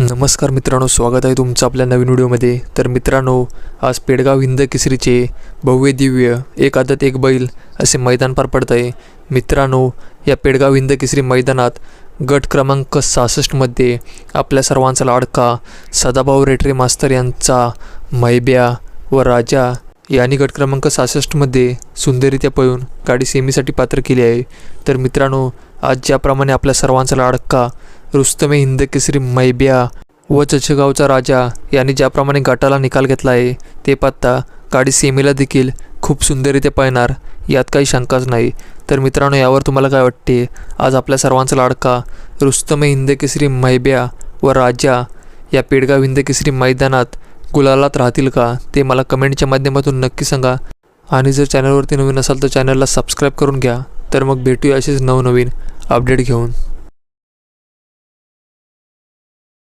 नमस्कार मित्रांनो स्वागत आहे तुमचं आपल्या नवीन व्हिडिओमध्ये. तर मित्रांनो आज पेडगाव हिंद केसरीचे भव्य दिव्य एक आदत एक बैल असे मैदान पार पडत आहे मित्रांनो या पेडगाव हिंद केसरी मैदानात गट क्रमांक सहासष्टमध्ये आपल्या सर्वांचा लाडका सदाभाऊ रेटरे मास्तर यांचा मैब्या व राजा यांनी गट क्रमांक सहासष्टमध्ये सुंदररित्या पळून गाडी सेमीसाठी पात्र केली आहे. तर मित्रांनो आज ज्याप्रमाणे आपल्या सर्वांचा लाडका रुस्तमे हिंद केसरी मैब्या व चचगावचा राजा यांनी ज्याप्रमाणे गटाला निकाल घेतला आहे ते पाहता गाडी सेमीला देखील खूप सुंदररित्या पळणार यात काही शंकाच नाही. तर मित्रांनो यावर तुम्हाला काय वाटते? आज आपल्या सर्वांचा लाडका रुस्तमे हिंद केसरी मैब्या व राजा या पेडगाव हिंद केसरी मैदानात गुलालात राहतील का? ते मला कमेंटच्या माध्यमातून नक्की सांगा. आणि जर चॅनलवरती नवीन असाल तर चॅनलला सबस्क्राईब करून घ्या. तर मग भेटूया असेच नवनवीन अपडेट घेऊन.